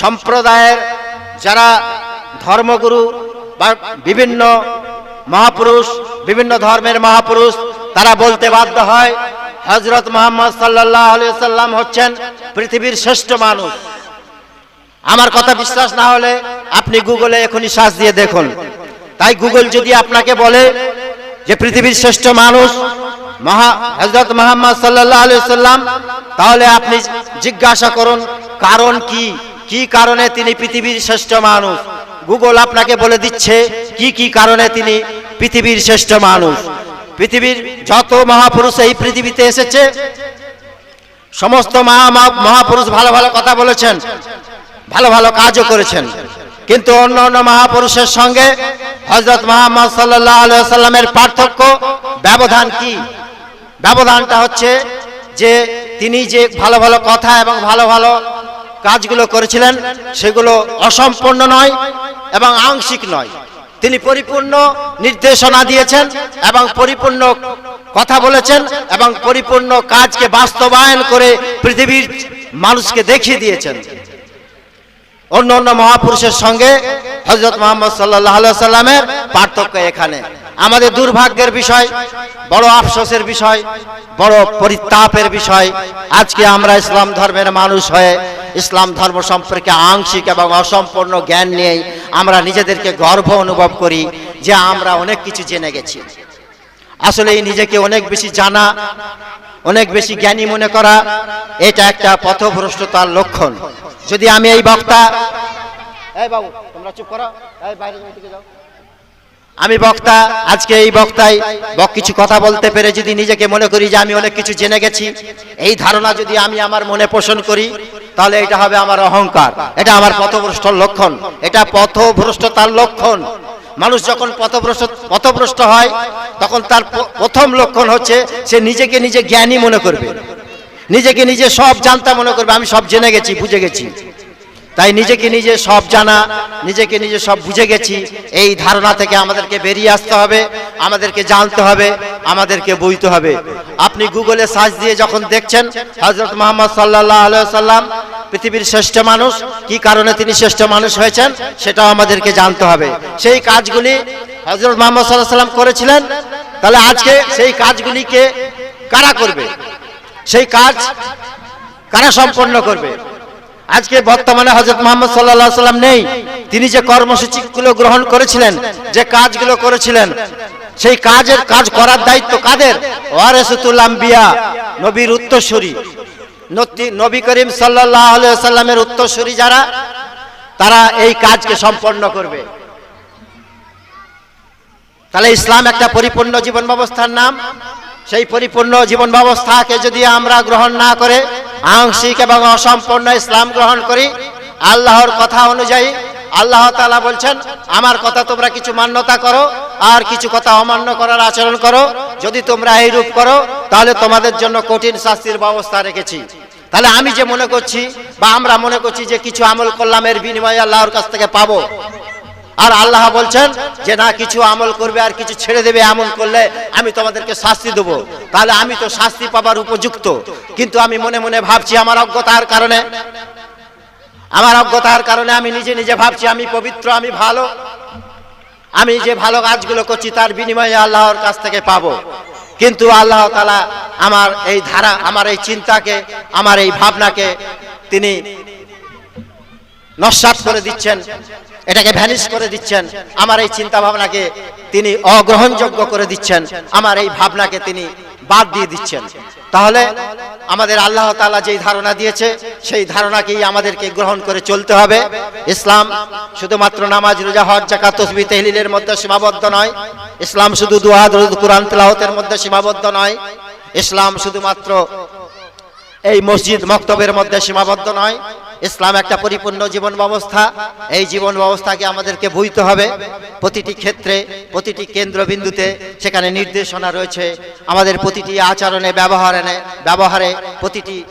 সম্প্রদায়ের যারা ধর্মগুরু বা বিভিন্ন মহাপুরুষ, বিভিন্ন ধর্মের মহাপুরুষ, তারা বলতে বাধ্য হয় হজরত মোহাম্মদ সাল্লাহ সাল্লাম হচ্ছেন পৃথিবীর শ্রেষ্ঠ মানুষ। আমার কথা বিশ্বাস না হলে আপনি গুগলে এখনই সার্চ দিয়ে দেখুন। তাই গুগল যদি আপনাকে বলে যে পৃথিবীর শ্রেষ্ঠ মানুষ মহা হজরত মোহাম্মদ সাল্লাহ আলি সাল্লাম তাহলে আপনি জিজ্ঞাসা করুন, কারণ কি? কি কারণে তিনি পৃথিবীর শ্রেষ্ঠ মানুষ? গুগল আপনাকে বলে দিচ্ছে, কি কি কারণে তিনি পৃথিবীর শ্রেষ্ঠ মানুষ? পৃথিবীর যত মহাপুরুষ এই পৃথিবীতে এসেছে, সমস্ত মহা মহা- মহাপুরুষ ভালো ভালো কথা বলেছেন, ভালো ভালো কাজও করেছেন। কিন্তু অন্য অন্য মহাপুরুষের সঙ্গে হজরত মোহাম্মদ সাল্লামের পার্থক্য, ব্যবধান কি? ব্যবধানটা হচ্ছে যে তিনি যে ভালো ভালো কথা এবং ভালো ভালো কাজগুলো করেছিলেন, সেগুলো অসম্পূর্ণ নয় এবং আংশিক নয়। তিনি পরিপূর্ণ নির্দেশনা দিয়েছেন এবং পরিপূর্ণ কথা বলেছেন এবং পরিপূর্ণ কাজকে বাস্তবায়ন করে পৃথিবীর মানুষকে দেখিয়ে দিয়েছেন। অন্য অন্য মহাপুরুষের সঙ্গে হজরত মোহাম্মদ সাল্লাহ সাল্লামের পার্থক্য এখানে। আমাদের দুর্ভাগ্যের বিষয়, বড় আফসোসের বিষয়, বড় পরিতাপের বিষয়। আজকে আমরা ইসলাম ধর্মের মানুষ হয়ে ইসলাম ধর্ম সম্পর্কে আংশিক এবং অসম্পূর্ণ জ্ঞান নিয়েই আমরা নিজেদেরকে গর্ব অনুভব করি যে আমরা অনেক কিছু জেনে গেছি। আসলে এই নিজেকে অনেক বেশি জানা, অনেক বেশি জ্ঞানী মনে করা, এটা একটা পথভ্রষ্টতার লক্ষণ। যদি আমি এই বক্তা এই বাবু, তোমরা চুপ করো। এই বাইরে যাও। আমি বক্তা, আজকে এই বক্তায় বক কিছু কথা বলতে পেরে যদি নিজেকে মনে করি যে আমি অনেক কিছু জেনে গেছি, এই ধারণা যদি আমি আমার মনে পোষণ করি তাহলে এটা হবে আমার অহংকার। এটা আমার পথভ্রষ্টর লক্ষণ। এটা পথভ্রষ্টতার লক্ষণ। মানুষ যখন পথভ্রষ্ট পথভ্রষ্ট হয়, তখন তার প্রথম লক্ষণ হচ্ছে সে নিজেকে নিজে জ্ঞানী মনে করবে। নিজেকে নিজে সব জানতা মনে করবে, আমি সব জেনে গেছি, বুঝে গেছি। তাই নিজেকে নিজে সব জানা, নিজেকে নিজে সব বুঝে গেছি। এই ধারণা থেকে আমাদেরকে বেরিয়ে আসতে হবে, আমাদেরকে জানতে হবে, আমাদেরকে বইতে হবে। আপনি গুগলে সার্চ দিয়ে যখন দেখছেন হজরত মোহাম্মদ সাল্লাহ সাল্লাম পৃথিবীর শ্রেষ্ঠ মানুষ, কি কারণে তিনি শ্রেষ্ঠ মানুষ হয়েছেন, সেটাও আমাদেরকে জানতে হবে। সেই কাজগুলি হজরত মোহাম্মদ সাল্লাহ সাল্লাম করেছিলেন, তাহলে আজকে সেই কাজগুলিকে কারা করবে? সেই কাজ কারা সম্পন্ন করবে? আজকে বর্তমানে হজরত মোহাম্মদ সাল্লাহ সাল্লাম নেই। তিনি যে কর্মসূচিগুলো গ্রহণ করেছিলেন, যে কাজগুলো করেছিলেন, সেই কাজের কাজ করার দায়িত্ব কাদের? ওয়ারেসুতুল আম্বিয়া, নবীর উত্তরসূরি। নবী করিম সাল্লাহ সাল্লামের উত্তরসূরি যারা, তারা এই কাজকে সম্পন্ন করবে। তাহলে ইসলাম একটা পরিপূর্ণ জীবন ব্যবস্থার নাম। সেই পরিপূর্ণ জীবন ব্যবস্থাকে যদি আমরা গ্রহণ না করে আংশিক এবং অসম্পূর্ণ ইসলাম গ্রহণ করি। আল্লাহর কথা অনুযায়ী আল্লাহ তালা বলছেন, আমার কথা তোমরা কিছু মান্যতা করো, আর কিছু কথা অমান্য করার আচরণ করো। যদি তোমরা এই রূপ করো, তাহলে তোমাদের জন্য কঠিন শাস্তির ব্যবস্থা রেখেছি। তাহলে আমি যে মনে করছি, বা আমরা মনে করছি যে কিছু আমল করলাম, এর বিনিময়ে আল্লাহর কাছ থেকে পাবো। আর আল্লাহ বলছেন যে না, কিছু আমল করবে আর কিছু ছেড়ে দেবে এমন করলে আমি তোমাদেরকে শাস্তি দেবো। তাহলে আমি তো শাস্তি পাবার উপযুক্ত। কিন্তু আমি মনে মনে ভাবছি আমার অজ্ঞতার কারণে। আমার অজ্ঞতার কারণে আমি নিজে নিজে ভাবছি, আমি পবিত্র, আমি ভালো। আমি যে ভালো কাজগুলো করছি তার বিনিময়ে আল্লাহর কাছ থেকে পাবো। কিন্তু আল্লাহ তালা আমার এই ধারা, আমার এই চিন্তাকে, আমার এই ভাবনাকে তিনি নস্বাত করে দিচ্ছেন, এটাকে ভ্যানিশ করে দিচ্ছেন। আমার এই চিন্তা ভাবনাকে তিনি অগ্রহণযোগ্য করে দিচ্ছেন। আমার এই ভাবনাকে তিনি বাদ দিয়ে দিচ্ছেন। তাহলে আমাদের আল্লাহ তাআলা যেই ধারণা দিয়েছে, সেই ধারণাকেই আমাদেরকে গ্রহণ করে চলতে হবে। ইসলাম শুধুমাত্র নামাজ, রোজা, হজ জাকাত তসবি, তেহলিলের মধ্যে সীমাবদ্ধ নয়। ইসলাম শুধু দুয়া, দরুদ, কোরআন, তেলাওয়াতের মধ্যে সীমাবদ্ধ নয়। ইসলাম শুধুমাত্র এই মসজিদ, মক্তবের মধ্যে সীমাবদ্ধ নয়। ইসলাম একটা পরিপূর্ণ জীবন ব্যবস্থা। এই জীবন ব্যবস্থাকে আমাদেরকে বুঝতে হবে। প্রতিটি ক্ষেত্রে, প্রতিটি কেন্দ্রবিন্দুতে সেখানে নির্দেশনা রয়েছে। আমাদের প্রতিটি আচরণে, ব্যবহারে ব্যবহারে প্রতিটি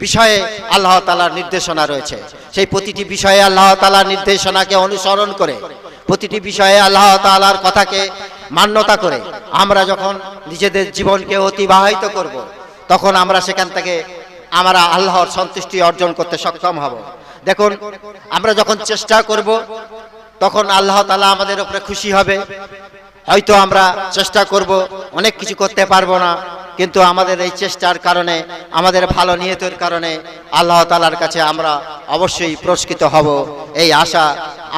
বিষয়ে আল্লাহ তালার নির্দেশনা রয়েছে। সেই প্রতিটি বিষয়ে আল্লাহ তালার নির্দেশনাকে অনুসরণ করে, প্রতিটি বিষয়ে আল্লাহ তালার কথাকে মান্যতা করে, আমরা যখন নিজেদের জীবনকে অতিবাহিত করব। তখন আমরা সেখান থেকে আমরা আল্লাহর সন্তুষ্টি অর্জন করতে সক্ষম হব। দেখুন, আমরা যখন চেষ্টা করব, তখন আল্লাহ তালা আমাদের উপরে খুশি হবে। হয়তো আমরা চেষ্টা করব, অনেক কিছু করতে পারব না, কিন্তু আমাদের এই চেষ্টার কারণে, আমাদের ভালো নিয়তের কারণে আল্লাহ তালার কাছে আমরা অবশ্যই পুরস্কৃত হব। এই আশা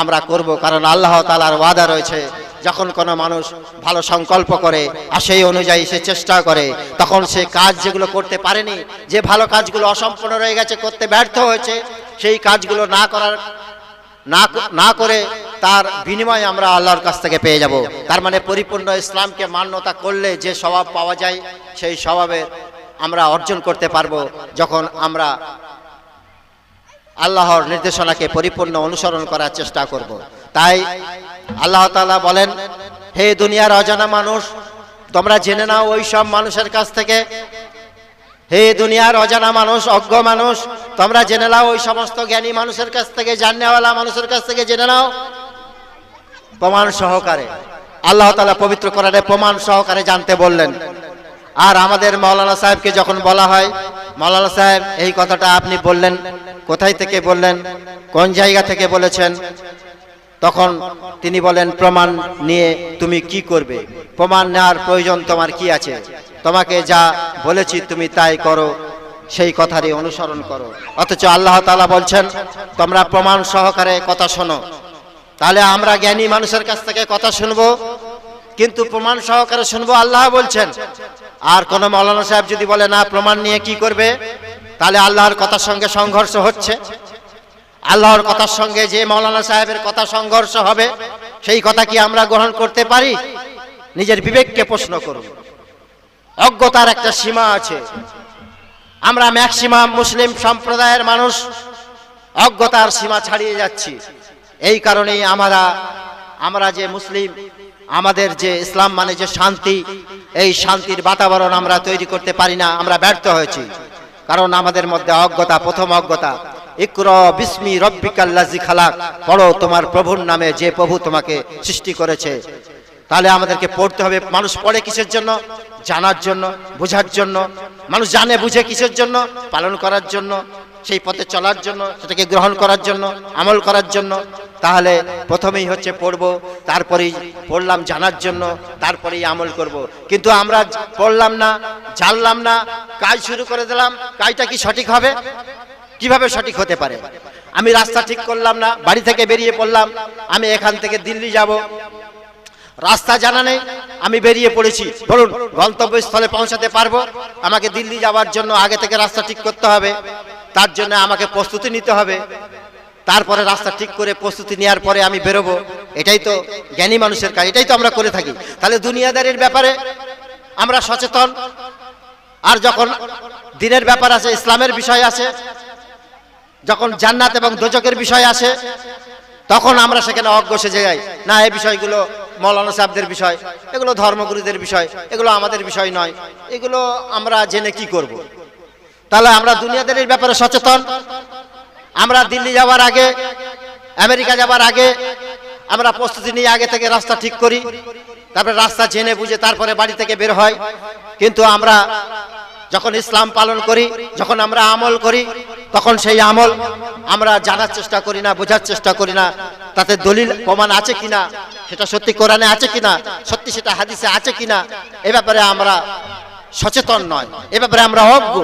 আমরা করব, কারণ আল্লাহ তালার ওয়াদা রয়েছে যখন কোনো মানুষ ভালো সংকল্প করে আর সেই অনুযায়ী সে চেষ্টা করে, তখন সে কাজ যেগুলো করতে পারেনি, যে ভালো কাজগুলো অসম্পূর্ণ রয়ে গেছে, করতে ব্যর্থ হয়েছে, সেই কাজগুলো না করার, না করে তার বিনিময়ে আমরা আল্লাহর কাছ থেকে পেয়ে যাব তার মানে পরিপূর্ণ ইসলামকে মান্যতা করলে যে স্বভাব পাওয়া যায়, সেই স্বভাবের আমরা অর্জন করতে পারব যখন আমরা আল্লাহর নির্দেশনাকে পরিপূর্ণ অনুসরণ করার চেষ্টা করব। তাই আল্লাহ তালা বলেন, হে দুনিয়ার অজানা মানুষ, তোমরা জেনে নাও ওই সব মানুষের কাছ থেকে, হে দুনিয়ার অজানা মানুষ, অজ্ঞ মানুষ, তোমরা জেনে নাও ওই সমস্ত জ্ঞানী মানুষের কাছ থেকে, জাননেওয়ালা মানুষের কাছ থেকে জেনে নাও। প্রমাণ সহকারে, আল্লাহ তালা পবিত্র কোরআনে প্রমাণ সহকারে জানতে বললেন। আর আমাদের মৌলানা সাহেবকে যখন বলা হয় মৌলানা সাহেব, এই কথাটা আপনি বললেন, কোথায় থেকে বললেন, কোন জায়গা থেকে বলেছেন? তখন তিনি বলেন, প্রমাণ নিয়ে তুমি কি করবে? প্রমাণ নেওয়ার প্রয়োজন তোমার কি আছে? তোমাকে যা বলেছি তুমি তাই করো, সেই কথারই অনুসরণ করো। অথচ আল্লাহ তালা বলছেন, তোমরা প্রমাণ সহকারে কথা শোনো। তাহলে আমরা জ্ঞানী মানুষের কাছ থেকে কথা শুনব, কিন্তু প্রমাণ সহকারে শুনব আল্লাহ বলছেন। আর কোন মৌলানা সাহেব যদি বলে, না, প্রমাণ নিয়ে কি করবে? তাহলে আল্লাহর কথার সঙ্গে সংঘর্ষ হচ্ছে। আল্লাহর কথার সঙ্গে যে মৌলানা সাহেবের কথা সংঘর্ষ হবে, সেই কথা কি আমরা গ্রহণ করতে পারি? নিজের বিবেককে প্রশ্ন করুন। অজ্ঞতার একটা সীমা আছে। আমরা ম্যাক্সিমাম মুসলিম সম্প্রদায়ের মানুষ অজ্ঞতার সীমা ছাড়িয়ে যাচ্ছি। এই কারণেই আমরা আমরা যে মুসলিম, আমাদের যে ইসলাম মানে যে শান্তি, এই শান্তির বাতাবরণ আমরা তৈরি করতে পারি না, আমরা ব্যর্থ হয়েছি। কারণ আমাদের মধ্যে অজ্ঞতা, প্রথম অজ্ঞতা। ইকর বিস্মি রব্বিকাল্লাজি খালাক। পড়ো তোমার প্রভুর নামে যে প্রভু তোমাকে সৃষ্টি করেছে। তাহলে আমাদেরকে পড়তে হবে মানুষ পড়ে কিসের জন্য? জানার জন্য, বোঝার জন্য। মানুষ জানে, বুঝে কিসের জন্য? পালন করার জন্য, সেই পথে চলার জন্য, সেটাকে গ্রহণ করার জন্য, আমল করার জন্য। তাহলে প্রথমেই হচ্ছে পড়ব, তারপরেই পড়লাম জানার জন্য, তারপরেই আমল করব। কিন্তু আমরা পড়লাম না, জানলাম না, কাজ শুরু করে দিলাম, কাজটা কি সঠিক হবে? কীভাবে সঠিক হতে পারে? আমি রাস্তা ঠিক করলাম না, বাড়ি থেকে বেরিয়ে পড়লাম, আমি এখান থেকে দিল্লি যাব। রাস্তা জানা নেই, আমি বেরিয়ে পড়েছি। বলুন গন্তব্যস্থলে পৌঁছাতে পারব, আমাকে দিল্লি যাওয়ার জন্য আগে থেকে রাস্তা ঠিক করতে হবে, তার জন্য আমাকে প্রস্তুতি নিতে হবে। তারপরে রাস্তা ঠিক করে প্রস্তুতি নেওয়ার পরে আমি বেরোবো। এটাই তো জ্ঞানী মানুষের কাজ, এটাই তো আমরা করে থাকি। তাহলে দুনিয়াদারির ব্যাপারে আমরা সচেতন। আর যখন দিনের ব্যাপার আছে, ইসলামের বিষয় আছে, যখন জান্নাত এবং দোজকের বিষয় আসে তখন আমরা সেখানে অজ্ঞ সেজে যাই। না, এই বিষয়গুলো মৌলানা সাহেবদের বিষয়, এগুলো ধর্মগুরুদের বিষয়, এগুলো আমাদের বিষয় নয়। এগুলো আমরা জেনে কি করব। তাহলে আমরা দুনিয়াদের ব্যাপারে সচেতন। আমরা দিল্লি যাওয়ার আগে, আমেরিকা যাওয়ার আগে, আমরা প্রস্তুতি নিয়ে আগে থেকে রাস্তা ঠিক করি, তারপরে রাস্তা জেনে বুঝে তারপরে বাড়ি থেকে বের হয়। কিন্তু আমরা যখন ইসলাম পালন করি, যখন আমরা আমল করি, তখন সেই আমল আমরা জানার চেষ্টা করি না, বোঝার চেষ্টা করি না। তাতে দলিল প্রমাণ আছে কিনা, সেটা সত্যি কোরআনে আছে কিনা, সত্যি সেটা হাদিসে আছে কিনা, এ ব্যাপারে আমরা সচেতন নয়, এ ব্যাপারে আমরা অজ্ঞ।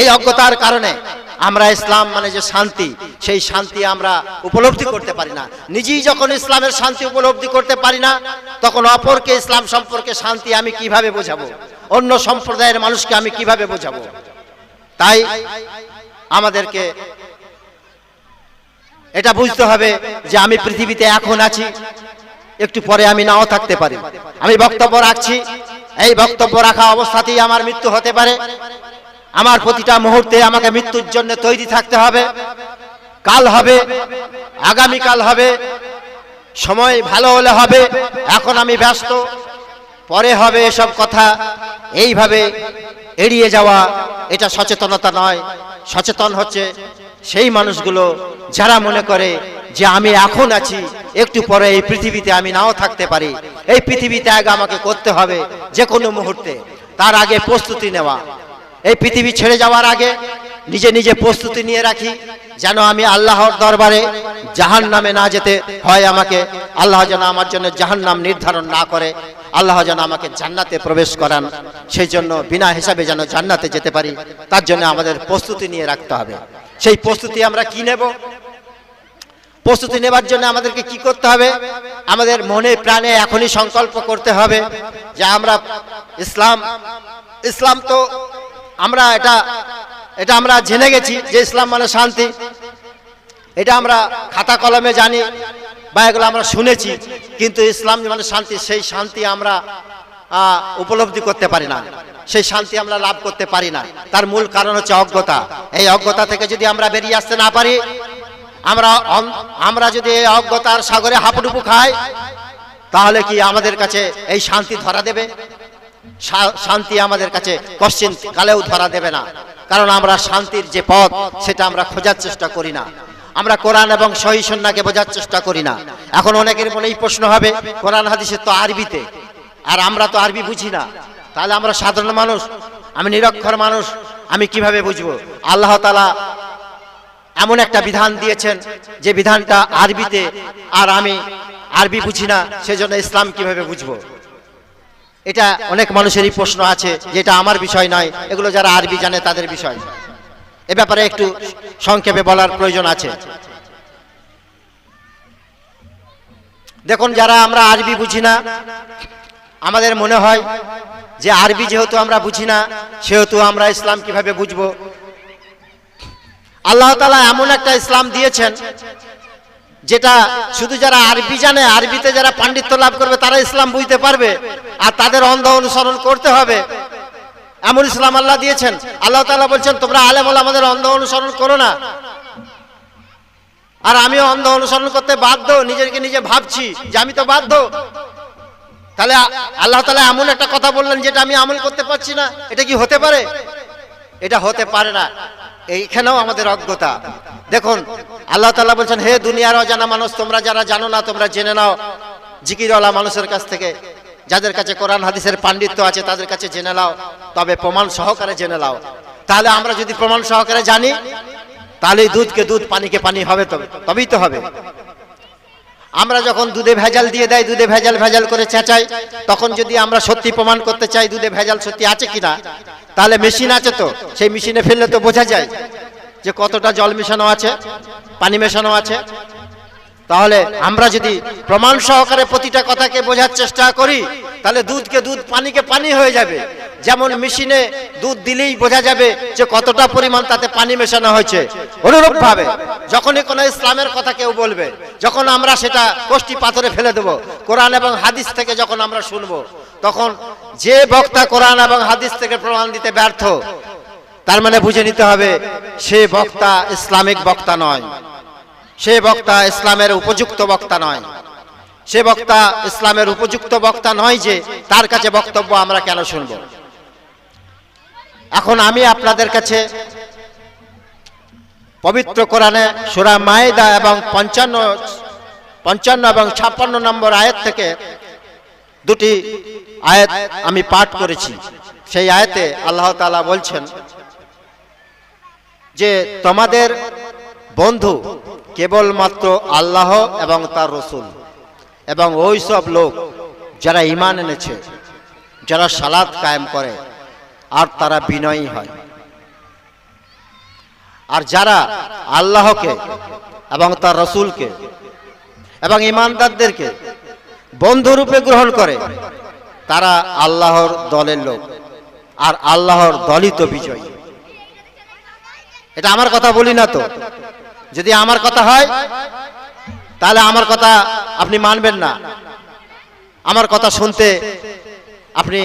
এই অজ্ঞতার কারণে আমরা ইসলাম মানে যে শান্তি, সেই শান্তি আমরা উপলব্ধি করতে পারি না। নিজেই যখন ইসলামের শান্তি উপলব্ধি করতে পারি না, তখন অপরকে ইসলাম সম্পর্কে শান্তি আমি কীভাবে বোঝাবো? অন্য সম্প্রদায়ের মানুষকে আমি কীভাবে বোঝাবো? তাই আমাদেরকে এটা বুঝতে হবে যে আমি পৃথিবীতে এখন আছি, একটু পরে আমি নাও থাকতে পারি। আমি বক্তব্য রাখছি, এই বক্তব্য রাখা অবস্থাতেই আমার মৃত্যু হতে পারে। আমার প্রতিটা মুহূর্তে আমাকে মৃত্যুর জন্য তৈরি থাকতে হবে। কাল হবে আগামী কাল হবে, সময় ভালো হলে হবে, এখন আমি ব্যস্ত, পরে হবে এসব কথা। এইভাবে এড়িয়ে যাওয়া, এটা সচেতনতা নয়। সচেতন হচ্ছে সেই মানুষগুলো যারা মনে করে যে আমি এখন আছি, একটু পরে এই পৃথিবীতে আমি নাও থাকতে পারি। এই পৃথিবী ত্যাগ আমাকে করতে হবে যে কোনো মুহূর্তে। তার আগে প্রস্তুতি নেওয়া। এই পৃথিবী ছেড়ে যাওয়ার আগে নিজে নিজে প্রস্তুতি নিয়ে রাখি, যেন আমি আল্লাহর দরবারে জাহান নামে না যেতে হয় আমাকে। আল্লাহ যেন আমার জন্য জাহান নাম নির্ধারণ না করে, আল্লাহ যেন আমাকে জান্নাতে প্রবেশ করান। সেই জন্য বিনা হিসাবে যেন জান্নাতে যেতে পারি, তার জন্য আমাদের প্রস্তুতি নিয়ে রাখতে হবে। সেই প্রস্তুতি আমরা কি নেব? প্রস্তুতি নেবার জন্য আমাদেরকে কি করতে হবে? আমাদের মনে প্রাণে এখনই সংকল্প করতে হবে যে আমরা ইসলাম ইসলাম তো আমরা এটা এটা আমরা জেনে গেছি যে ইসলাম মানে শান্তি। এটা আমরা খাতা কলমে জানি, বা এগুলো আমরা শুনেছি, কিন্তু ইসলাম মানে শান্তি, সেই শান্তি আমরা উপলব্ধি করতে পারি না। সেই শান্তি আমরা লাভ করতে পারি না। তার মূল কারণ হচ্ছে অজ্ঞতা। এই অজ্ঞতা থেকে যদি আমরা বেরিয়ে আসতে না পারি, আমরা আমরা যদি এই অজ্ঞতার সাগরে হাঁপুডুপু খাই, তাহলে কি আমাদের কাছে এই শান্তি ধরা দেবে? শান্তি আমাদের কাছে কশ্চিন কালেও ধরা দেবে না। কারণ আমরা শান্তির যে পথ, সেটা আমরা খোঁজার চেষ্টা করি না। আমরা কোরআন এবং সহি সন্নাকে বোঝার চেষ্টা করি না। এখন অনেকের মনে এই প্রশ্ন হবে, কোরআন হাদিসের তো আরবিতে। আর আমরা তো আরবি বুঝি না। তাহলে আমরা সাধারণ মানুষ, আমি নিরক্ষর মানুষ, আমি কীভাবে বুঝব? আল্লাহ তালা এমন একটা বিধান দিয়েছেন, যে বিধানটা আরবিতে, আর আমি আরবি বুঝি না, সেজন্য ইসলাম কীভাবে বুঝব? এটা অনেক মানুষেরই প্রশ্ন আছে, যেটা আমার বিষয় নয়। এগুলো যারা আরবি জানে তাদের বিষয়। এ ব্যাপারে একটু সংক্ষেপে বলার প্রয়োজন আছে। দেখুন, যারা আমরা আরবি বুঝি না, আমাদের মনে হয় যে আরবি যেহেতু আমরা বুঝি না, সেহেতু আমরা ইসলাম কীভাবে বুঝব? আল্লাহ তালা এমন একটা ইসলাম দিয়েছেন যেটা শুধু যারা আরবি জানে, আরবিতে যারা পাণ্ডিত্য লাভ করবে, তারা ইসলাম বুঝতে পারবে আর তাদের অন্ধ অনুসরণ করতে হবে। এমন ইসলাম আল্লাহ দিয়েছেন। আল্লাহ তাআলা বলছেন, তোমরা আলেম আমাদের অন্ধ অনুসরণ করো না। আর আমিও অন্ধ অনুসরণ করতে বাধ্য, নিজেকে নিজে ভাবছি যে আমি তো বাধ্য। তাহলে আল্লাহ তাআলা এমন একটা কথা বললেন যেটা আমি আমল করতে পারছি না। এটা কি হতে পারে? এটা হতে পারে না। এইখানেও আমাদের অজ্ঞতা। দেখুন, আল্লাহ তালা বলছেন, হে দুনিয়ার অজানা মানুষ, তোমরা যারা জানো না, তোমরা জেনে নাও। জিকিরওয়ালা মানুষের কাছ থেকে, যাদের কাছে কোরআন, হাদিসের পাণ্ডিত্য আছে, তাদের কাছে জেনে নাও। তবে প্রমাণ সহকারে জেনে নাও। তাহলে আমরা যদি প্রমাণ সহকারে জানি, তাহলে দুধকে দুধ পানিকে পানি হবে তবে তবেই তো হবে। আমরা যখন দুধে ভেজাল দিয়ে দেয়, দুধে ভেজাল ভেজাল করে চেঁচাই, তখন যদি আমরা সত্যি প্রমাণ করতে চাই দুধে ভেজাল সত্যি আছে কিনা, তাহলে মেশিন আছে তো, সেই মেশিনে ফেললে তো বোঝা যায় যে কতটা জল মেশানো আছে, পানি মেশানো আছে। তাহলে আমরা যদি প্রমাণ সহকারে প্রতিটা কথাকে বোঝার চেষ্টা করি, তাহলে দুধকে দুধ পানিকে পানি হয়ে যাবে। যেমন মেশিনে দুধ দিলেই বোঝা যাবে যে কতটা পরিমাণ তাতে পানি মেশানো হয়েছে। অনুরূপ ভাবে যখনই কোনো ইসলামের কথা কেউ বলবে, যখন আমরা সেটা কোষ্টি পাথরে ফেলে দেব, কোরআন এবং হাদিস থেকে যখন আমরা শুনব, তখন যে বক্তা কোরআন এবং হাদিস থেকে প্রমাণ দিতে ব্যর্থ, তার মানে বুঝে নিতে হবে সে বক্তা ইসলামিক বক্তা নয়। সে বক্তা ইসলামের উপযুক্ত বক্তা নয়। সে বক্তা ইসলামের উপযুক্ত বক্তা নয় যে তার কাছে বক্তব্য আমরা কেন শুনব। এখন আমি আপনাদের কাছে পবিত্র কোরআনে সুরা মায়েদা এবং পঞ্চান্ন পঞ্চান্ন এবং ছাপ্পান্ন নম্বর আয়াত থেকে দুটি আয়াত আমি পাঠ করেছি। সেই আয়াতে আল্লাহ তালা বলছেন যে তোমাদের বন্ধু কেবলমাত্র আল্লাহ এবং তার রসুল এবং ওই সব লোক যারা ইমান এনেছে, যারা সালাদ কায়েম করে, আর তারা বিনয়ী হয়। আর যারা আল্লাহকে এবং তার রসুলকে এবং ইমানদারদেরকে বন্ধুরূপে গ্রহণ করে, তারা আল্লাহর দলের লোক আর আল্লাহর দলিত বিজয়ী। এটা আমার কথা বলি না তো? যদি আমার কথা হয়, তাহলে আমার কথা আপনি মানবেন না। আমার কথা শুনতে আপনি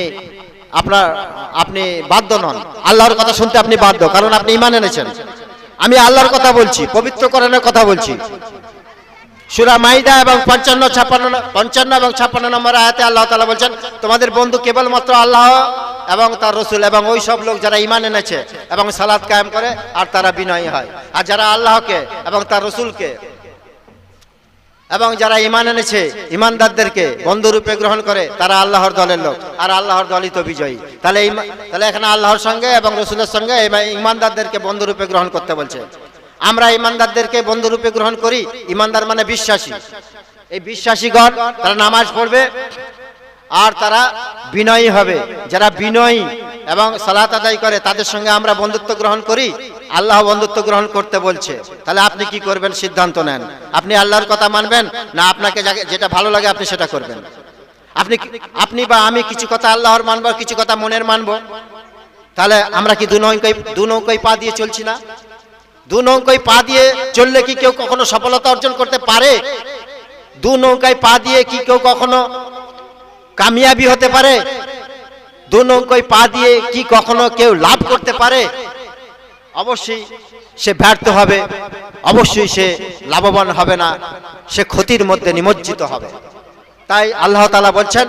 আপনার, আপনি বাধ্য নন। আল্লাহর কথা শুনতে আপনি বাধ্য, কারণ আপনি ইমান এনেছেন। আমি আল্লাহর কথা বলছি, পবিত্র করণের কথা বলছি। সুরা মাইদা এবং পঞ্চান্ন ছাপ্পান্ন পঞ্চান্ন এবং ছাপ্পান্ন নম্বর আয়াতে আল্লাহ তালা বলছেন, তোমাদের বন্ধু কেবলমাত্র আল্লাহ এবং তার রসুল এবং ওই সব লোক যারা ইমান এনেছে এবং সালাদ কায়েম করে, আর তারা বিনয়ী হয়। আর যারা আল্লাহকে এবং তার রসুলকে এবং যারা ইমান এনেছে ইমানদারদেরকে বন্ধুরূপে গ্রহণ করে, তারা আল্লাহর দলের লোক, আর আল্লাহর দলই তো বিজয়ী। তাহলে তাহলে এখানে আল্লাহর সঙ্গে এবং রসুলের সঙ্গে ইমানদারদেরকে বন্ধুরূপে গ্রহণ করতে বলছে। আমরা ইমানদারদেরকে বন্ধুরূপে গ্রহণ করি, ইমানদার মানে বিশ্বাসী। এই বিশ্বাসীগণ তারা নামাজ পড়বে আর তারা বিনয়ী হবে। যারা বিনয়ী এবং সালাত আদায় করে, তাদের সঙ্গে আমরা বন্ধুত্ব গ্রহণ করি। আল্লাহ বন্ধুত্ব গ্রহণ করতে বলছে। তাহলে আপনি কি করবেন? সিদ্ধান্ত নেন। আপনি আল্লাহর কথা মানবেন? না, আপনাকে যেটা ভালো লাগে আপনি সেটা করবেন। আপনি আপনি বা আমি কিছু কথা আল্লাহর মানবো কিছু কথা মনের মানবো? তাহলে আমরা কি দু নৌকায় দু নৌকায় পা দিয়ে চলছি না? দু নৌকায় পা দিয়ে চললে কি কেউ কখনো সফলতা অর্জন করতে পারে? দু নৌকায় পা দিয়ে কি কেউ কখনো কামিয়াবি হতে পারে? দু নৌকায় পা দিয়ে কি কখনো কেউ লাভ করতে পারে? অবশ্যই সে ব্যর্থ হবে, অবশ্যই সে লাভবান হবে না, সে ক্ষতির মধ্যে নিমজ্জিত হবে। তাই আল্লাহ তালা বলছেন,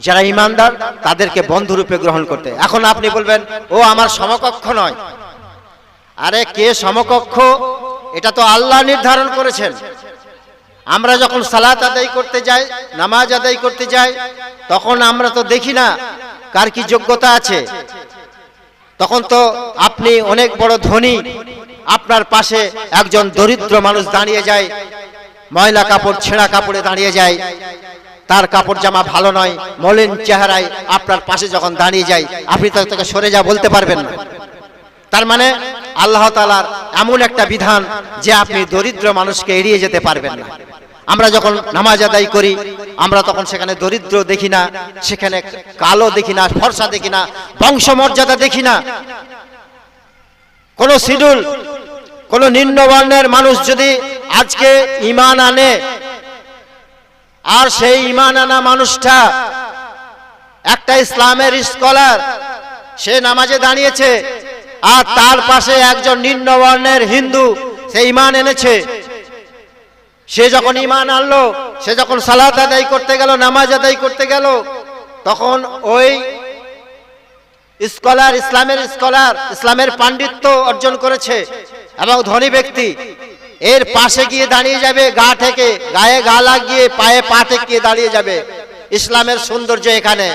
যারা ইমানদার তাদেরকে বন্ধুরূপে গ্রহণ করতে। এখন আপনি বলবেন, ও আমার সমকক্ষ নয়। আরে কে সমকক্ষ? এটা তো আল্লাহ নির্ধারণ করেছেন। আমরা যখন সালাত আদায় করতে যাই, নামাজ আদায় করতে যাই, তখন আমরা তো দেখি না কার কি যোগ্যতা আছে। তখন তো আপনি অনেক বড় ধনী, আপনার পাশে একজন দরিদ্র মানুষ দাঁড়িয়ে যায়, ময়লা কাপড়, ছেঁড়া কাপড়ে দাঁড়িয়ে যায়। তার কাপড় জামা ভালো নয়, মলিন চেহারায় আপনার পাশে যখন দাঁড়িয়ে যায়, আপনি তাকে সরে যা বলতে পারবেন না। তার মানে আল্লাহ তালার এমন একটা বিধান যে আপনি দরিদ্র মানুষকে এড়িয়ে যেতে পারবেন না। আমরা যখন নামাজ আদায় করি, আমরা তখন সেখানে দরিদ্র দেখি না, সেখানে কালো দেখি না, ফর্সা দেখি না, বংশমর্যাদা দেখি না। কোন শিডিউল কোন নিম্নবর্ণের মানুষ যদি আজকে ইমান আনে, আর সেই ইমান আনা মানুষটা একটা ইসলামের স্কলার, সে নামাজে দাঁড়িয়েছে আর তার পাশে একজন নিম্নবর্ণের হিন্দু, সে ইমান এনেছে। সে যখন ইমান আনলো, সে যখন সালাত আদায় করতে গেল, নামাজ আদায় করতে গেল, তখন ওই স্কলার, ইসলামের স্কলার, ইসলামের পাণ্ডিত্য অর্জন করেছে এবং ধনী ব্যক্তি। এর পাশে গিয়ে দাঁড়িয়ে যাবে, গা থেকে, গায়ে গা লাগিয়ে পায়ে পা ঠেকিয়ে দাঁড়িয়ে যাবে ইসলামের সৌন্দর্য এখানে।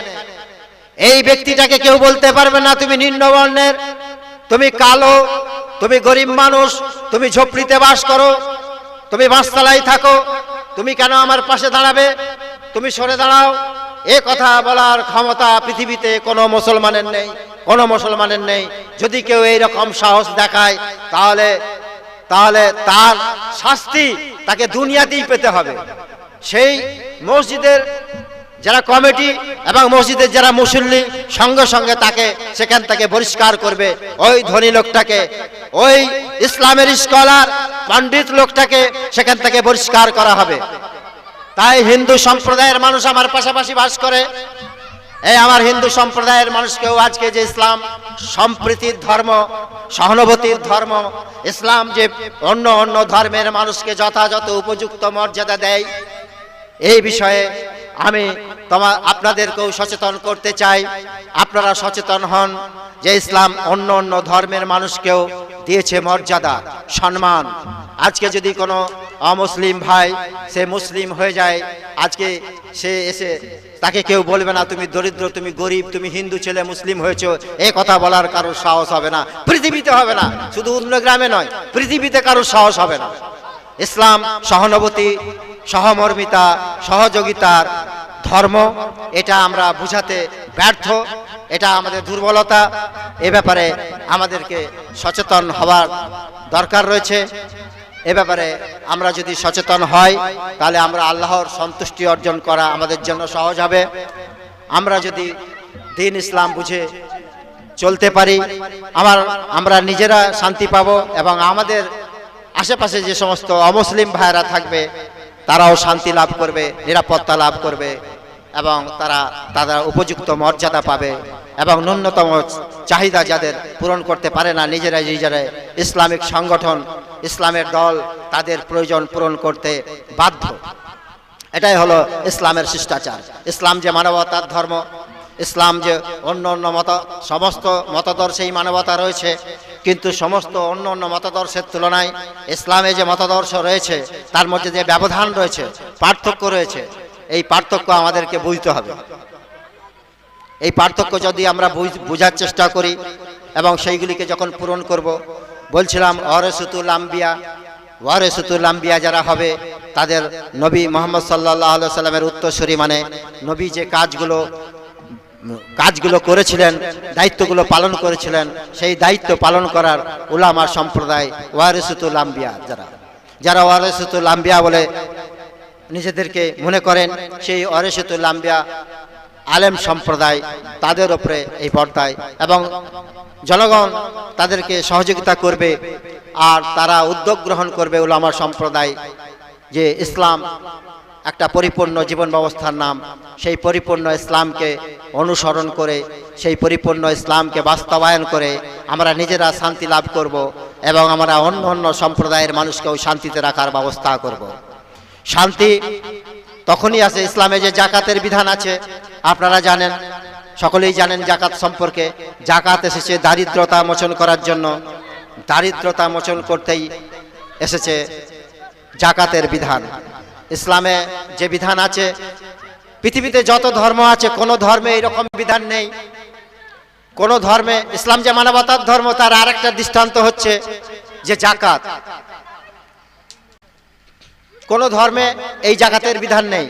এই ব্যক্তিটাকে কেউ বলতে পারবে না, তুমি নিম্নবর্ণের তুমি কালো, তুমি গরিব মানুষ, তুমি ঝোপড়িতে বাস করো, তুমি বাঁশতলায় থাকো, তুমি কেন আমার পাশে দাঁড়াবে? তুমি সরে দাঁড়াও। এ কথা বলার ক্ষমতা পৃথিবীতে কোনো মুসলমানের নেই, কোনো মুসলমানের নেই। যদি কেউ এই রকম সাহস দেখায়, তাহলে তাহলে তার শাস্তি তাকে দুনিয়াতেই পেতে হবে। সেই মসজিদের যারা কমিটি এবং মসজিদের যারা মুসল্লি সঙ্গে সঙ্গে তাকে সেখান থেকে বহিষ্কার করবে, ওই ধনী লোকটাকে, ওই ইসলামের স্কলার, পণ্ডিত লোকটাকে সেখান থেকে বহিষ্কার করা হবে। তাই হিন্দু সম্প্রদায়ের মানুষ আমার পাশাপাশি বাস করে। এই আমার হিন্দু সম্প্রদায়ের মানুষকেও আজকে যে ইসলাম সম্প্রীতির ধর্ম, সহানুভূতির ধর্ম, ইসলাম যে অন্য অন্য ধর্মের মানুষকে যথাযথ উপযুক্ত মর্যাদা দেয়, এই বিষয়ে আমি তোমার আপনাদেরকেও সচেতন করতে চাই। আপনারা সচেতন হন যে ইসলাম অন্য অন্য ধর্মের মানুষকেও দিয়েছে মর্যাদা, সম্মান। আজকে যদি কোনো অমুসলিম ভাই সে মুসলিম হয়ে যায়, আজকে সে এসে তাকে কেউ বলবে না, তুমি দরিদ্র, তুমি গরিব, তুমি হিন্দু ছেলে, মুসলিম হয়েছো। এ কথা বলার কারোর সাহস হবে না। পৃথিবীতে হবে না। শুধু অন্য গ্রামে নয়, পৃথিবীতে কারোর সাহস হবে না। ইসলাম সহানুভূতি সহমর্মিতা, সহযোগিতার ধর্ম, এটা আমরা বুঝাতে ব্যর্থ, এটা আমাদের দুর্বলতা, এ ব্যাপারে আমাদেরকে সচেতন হওয়ার দরকার রয়েছে। এ ব্যাপারে আমরা যদি সচেতন হই, তাহলে আমরা আল্লাহর সন্তুষ্টি অর্জন করা আমাদের জন্য সহজ হবে। আমরা যদি দিন ইসলাম বুঝে চলতে পারি, আমার, আমরা নিজেরা শান্তি পাবো এবং আমাদের আশেপাশে যে সমস্ত অমুসলিম ভাইরা থাকবে তারাও শান্তি লাভ করবে, নিরাপত্তা লাভ করবে এবং তারা তারা উপযুক্ত মর্যাদা পাবে এবং ন্যূনতম চাহিদা যাদের পূরণ করতে পারে না নিজেরাই নিজেরাই ইসলামিক সংগঠন, ইসলামের দল তাদের প্রয়োজন পূরণ করতে বাধ্য। এটাই হলো ইসলামের শিষ্টাচার। ইসলাম যে মানবতার ধর্ম ইসলাম যে অন্য অন্য মত, সমস্ত মতাদর্শেই মানবতা রয়েছে, কিন্তু সমস্ত অন্য অন্য মতাদর্শের তুলনায় ইসলামে যে মতাদর্শ রয়েছে, তার মধ্যে যে ব্যবধান রয়েছে, পার্থক্য রয়েছে, এই পার্থক্য আমাদেরকে বুঝতে হবে। এই পার্থক্য যদি আমরা বুঝ- বোঝার চেষ্টা করি এবং সেইগুলিকে যখন পূরণ করব, বলছিলাম অরেসুতুল আম্বিয়া, ওয়ারেসুতুল আম্বিয়া যারা হবে, তাদের নবী মোহাম্মদ সাল্লাহ সাল্লামের উত্তরসূরি মানে নবী যে কাজগুলো কাজগুলো করেছিলেন, দায়িত্বগুলো পালন করেছিলেন, সেই দায়িত্ব পালন করার উলামা সম্প্রদায় ওয়ারেসুতুল আম্বিয়া যারা। যারা ওয়ারেসুতুল আম্বিয়া বলে নিজেদেরকে মনে করেন, সেই ওয়ারেসুতুল আম্বিয়া আলেম সম্প্রদায় তাদের ওপরে এই পর্দায় এবং জনগণ তাদেরকে সহযোগিতা করবে আর তারা উদ্যোগ গ্রহণ করবে উলামা সম্প্রদায় যে ইসলাম একটা পরিপূর্ণ জীবন ব্যবস্থার নাম, সেই পরিপূর্ণ ইসলামকে অনুসরণ করে, সেই পরিপূর্ণ ইসলামকে বাস্তবায়ন করে আমরা নিজেরা শান্তি লাভ করব এবং আমরা অন্য অন্য সম্প্রদায়ের মানুষকেও শান্তিতে রাখার ব্যবস্থা করব। শান্তি তখনই আছে ইসলামে যে জাকাতের বিধান আছে, আপনারা জানেন, সকলেই জানেন জাকাত সম্পর্কে। জাকাত এসেছে দারিদ্রতা মোচন করার জন্য। দারিদ্রতা মোচন করতেই এসেছে জাকাতের বিধান। ইসলামে যে বিধান আছে, পৃথিবীতে যত ধর্ম আছে, কোনো ধর্মে এরকম বিধান নেই। কোন ধর্মে, ইসলাম যে মানবতার ধর্ম, তার আরেকটা দৃষ্টান্ত হচ্ছে যে জাকাত কোন ধর্মে এই জাকাতের বিধান নেই।